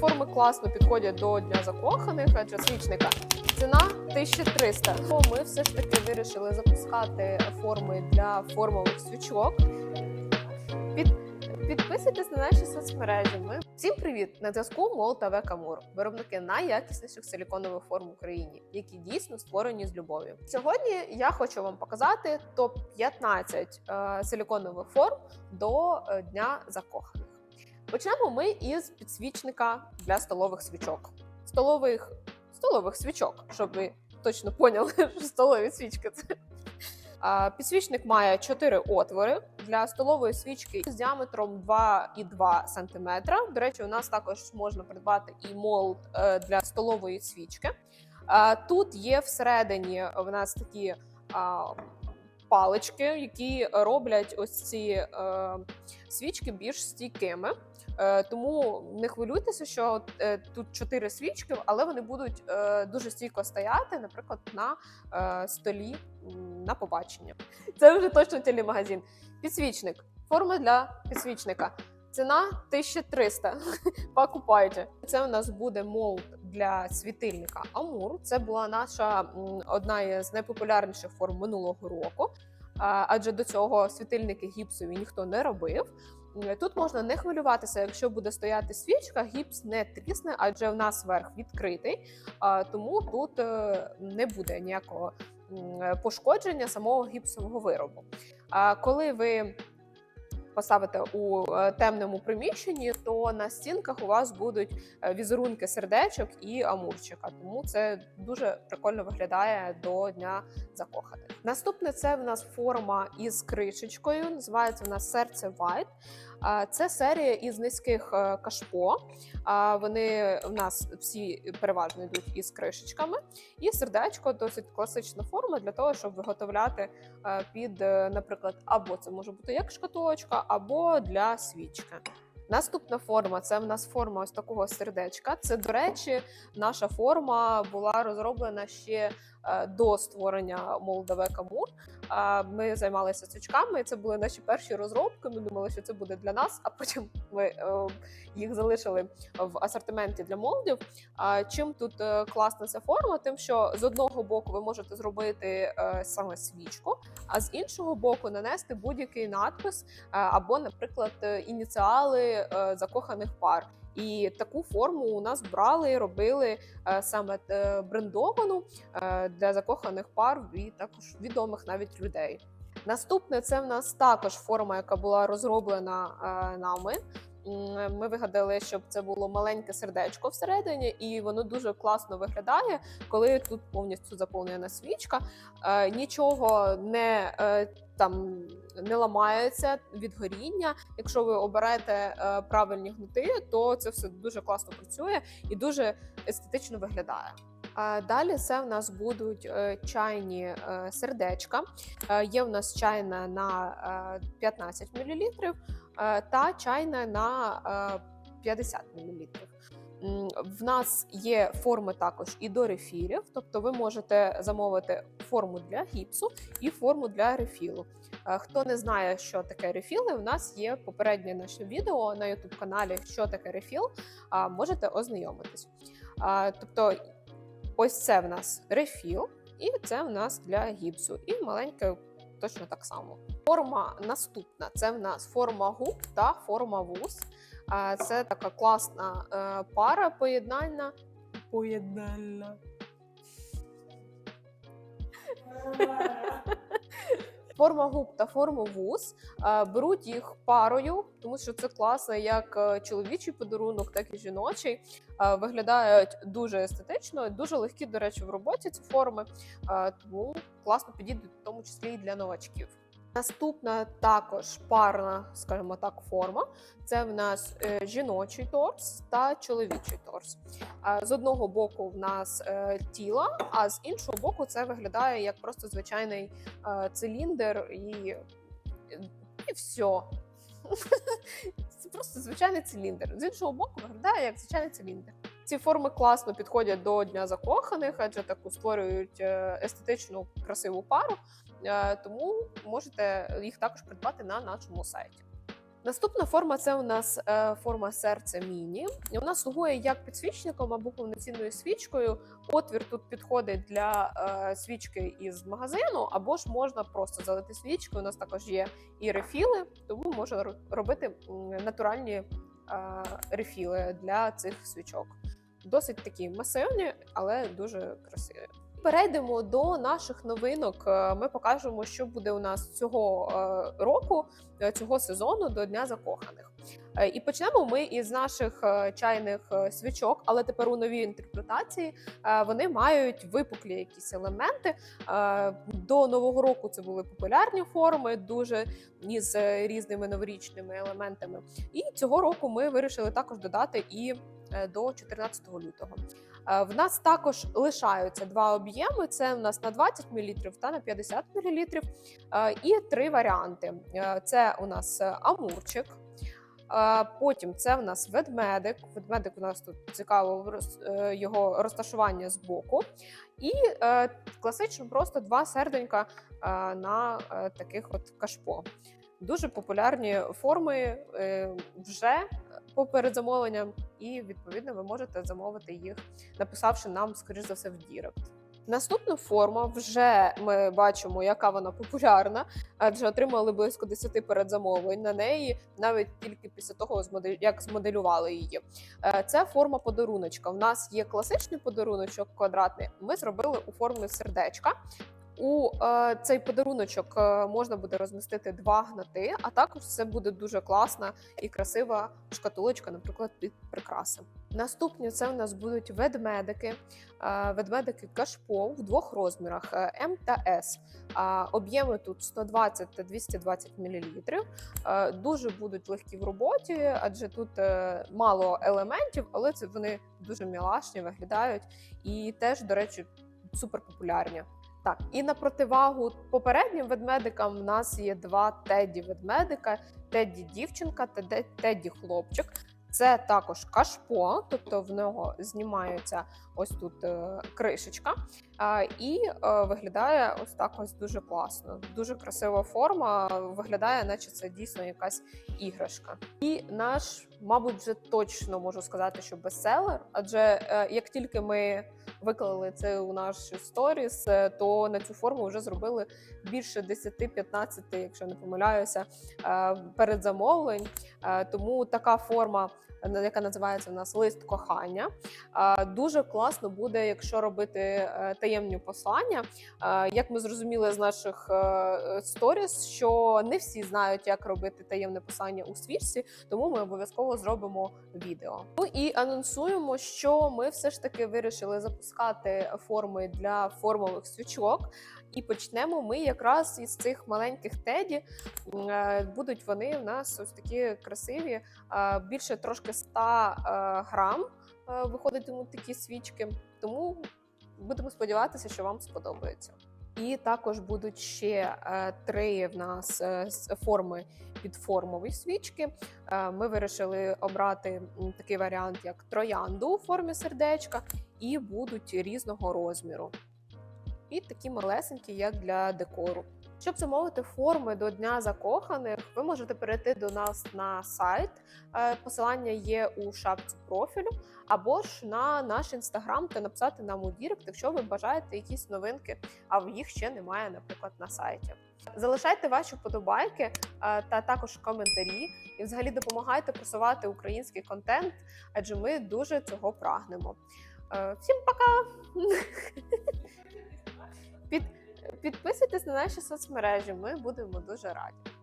форми класно підходять до дня закоханих, адже свічника ціна 1300. Тому ми все ж таки вирішили запускати форми для формових свічок. Під... Підписуйтесь на наші соцмережі. Ми всім привіт! На зв'язку Мол та Камур, виробники найякісніших силіконових форм в Україні, які дійсно створені з любов'ю. Сьогодні я хочу вам показати топ 15 е, силіконових форм до е, дня закоханих. Почнемо ми із підсвічника для столових свічок. Столових столових свічок, щоб ви точно поняли, що столові свічки це. Підсвічник має 4 отвори для столової свічки з діаметром 2,2 см. До речі, у нас також можна придбати і молд е, для столової свічки. Тут є всередині в нас такі палички, які роблять ось ці е, свічки більш стійкими. Е, Тому не хвилюйтеся, що е, тут чотири свічки, але вони будуть е, дуже стійко стояти, наприклад, на столі на побачення. Це вже точно телемагазин. Підсвічник. Форма для підсвічника. Ціна 1300. Покупайте. Це у нас буде молд для світильника Амур. Це була наша одна із найпопулярніших форм минулого року. Адже до цього світильники гіпсові ніхто не робив. Тут можна не хвилюватися, якщо буде стояти свічка, гіпс не трісне, адже в нас верх відкритий, тому тут е, не буде ніякого пошкодження самого гіпсового виробу. А коли ви поставите у е, темному приміщенні, то на стінках у вас будуть е, візерунки сердечок і амурчика. Тому це дуже прикольно виглядає до дня закоханих. Наступне це в нас форма із кришечкою. Називається вона серце White. Це серія із низьких е, кашпо. Вони в нас всі переважно йдуть із кришечками. І сердечко досить класична форма для того, щоб виготовляти е, під, е, наприклад, або це може бути як шкатулочка, або для свічки. Наступна форма це в нас форма ось такого сердечка. Це, до речі, наша форма була розроблена ще е, до створення Молдаве Камур. Е, Ми займалися свічками, і це були наші перші розробки. Ми думали, що це буде для нас, а потім ми е, їх залишили в асортименті для молдів. Чим тут класна ця форма? Тим, що з одного боку ви можете зробити саме свічку, а з іншого боку нанести будь-який надпис або, наприклад, ініціали е, закоханих пар. І таку форму у нас брали робили е, саме е, брендовану для закоханих пар і також відомих навіть людей. Наступне це в нас також форма, яка була розроблена нами. Ми вигадали, щоб це було маленьке сердечко всередині, і воно дуже класно виглядає, коли тут повністю заповнена свічка. Нічого не там не ламається від горіння. Якщо ви оберете е, правильні гнути, то це все дуже класно працює і дуже естетично виглядає. Далі це в нас будуть е, чайні е, сердечка. Є в нас чайна на е, 15 мл та чайна на е, 50 мл. В нас є форми також і до рефілів, тобто ви можете замовити форму для гіпсу і форму для рефілу. Е, Хто не знає, що таке рефіли, у нас є попереднє наше відео на youtube каналі Що таке рефіл. Можете ознайомитись. Тобто, ось це в нас рефіл, і це в нас для гіпсу. І маленьке точно так само. Форма наступна це в нас форма губ та форма вуз. Це така класна е, пара поєднальна. Поєднальна. Форма губ та форма вуз е, беруть їх парою, тому що це класно як е, чоловічий подарунок, так і жіночий. Виглядають дуже естетично, дуже легкі, до речі, в роботі ці форми, тому класно підійдуть в тому числі і для новачків. Наступна також парна, скажімо так, форма. Це в нас е, жіночий торс та чоловічий торс. З одного боку в нас е, тіло, а з іншого боку, це виглядає як просто звичайний е, циліндр і, і все. Це просто звичайний циліндр. З іншого боку, виглядає як звичайний циліндр. Ці форми класно підходять до Дня закоханих, адже таку створюють естетичну красиву пару. Е, Тому можете їх також придбати на нашому сайті. Наступна форма це у нас е, форма серця міні. Вона слугує як підсвічником або повноцінною свічкою. Отвір тут підходить для е, свічки із магазину, або ж можна просто залити свічки. У нас також є і рефіли, тому можна робити натуральні рефіли для цих свічок. Досить такі масивні, але дуже красиві. Перейдемо до наших новинок. Е, Ми покажемо, що буде у нас цього е, року, е, цього сезону до Дня закоханих. І почнемо ми із наших чайних свічок, але тепер у новій інтерпретації вони мають випуклі якісь елементи. До нового року це були популярні форми, дуже із різними новорічними елементами. І цього року ми вирішили також додати і до 14 лютого. Е, В нас також лишаються два об'єми: це у нас на 20 мл та на 50 мл. Е, І три варіанти: Е, це у нас е, амурчик. е, Потім це в нас ведмедик. Ведмедик у нас тут цікаво е, його розташування з боку. І е, класично просто два серденька е, на е, таких от кашпо. Дуже популярні форми е, вже по передзамовленням, і відповідно ви можете замовити їх, написавши нам, скоріш за все, в Дірект. Наступна форма вже ми бачимо, яка вона популярна, адже отримали близько 10 передзамовлень на неї, навіть тільки після того, як змоделювали її. Е, Це форма подаруночка. У нас є класичний подаруночок квадратний. Ми зробили у формі сердечка. У е, цей подаруночок е, можна буде розмістити два гнати, а також це буде дуже класна і красива шкатулочка, наприклад, під прикраси. Наступні це у нас будуть ведмедики, е, ведмедики кашпо в двох розмірах е, М та С. А, Об'єми тут 120 та 220 мл. Е, Дуже будуть легкі в роботі, адже тут е, мало елементів, але це вони дуже мілашні виглядають і теж, до речі, супер популярні. Так, і на противагу попереднім ведмедикам в нас є два теді ведмедика: теді дівчинка та теді хлопчик. Це також кашпо, тобто в нього знімається ось тут е, кришечка, і е, виглядає ось так ось дуже класно. Дуже красива форма. Виглядає, наче це дійсно якась іграшка. І наш, мабуть, вже точно можу сказати, що бестселер, адже е, як тільки ми виклали це у наш сторіс, е, то на цю форму вже зробили більше 10-15, якщо не помиляюся, е, передзамовлень. Е, Тому така форма, яка називається у нас лист кохання, дуже класно буде, якщо робити е, таємні послання. Як ми зрозуміли з наших е, сторіс, що не всі знають, як робити таємне послання у свічці, тому ми обов'язково зробимо відео. Ну і анонсуємо, що ми все ж таки вирішили запускати форми для формових свічок. І почнемо ми якраз із цих маленьких теді. Е, Будуть вони в нас ось такі красиві, е, більше трошки 100 е, грам виходитимуть такі свічки. Тому будемо сподіватися, що вам сподобається. І також будуть ще три в нас форми під формові свічки. Ми вирішили обрати такий варіант, як троянду у формі сердечка, і будуть різного розміру. І такі малесенькі, як для декору. Щоб замовити форми до Дня закоханих, ви можете перейти до нас на сайт. Е, Посилання є у шапці профілю, або ж на наш інстаграм та написати нам у Дірект, якщо ви бажаєте якісь новинки, а їх ще немає, наприклад, на сайті. Залишайте ваші вподобайки е, та також коментарі, і взагалі допомагайте просувати український контент, адже ми дуже цього прагнемо. Е, Всім пока! Під, підписуйтесь на наші соцмережі, ми будемо дуже раді.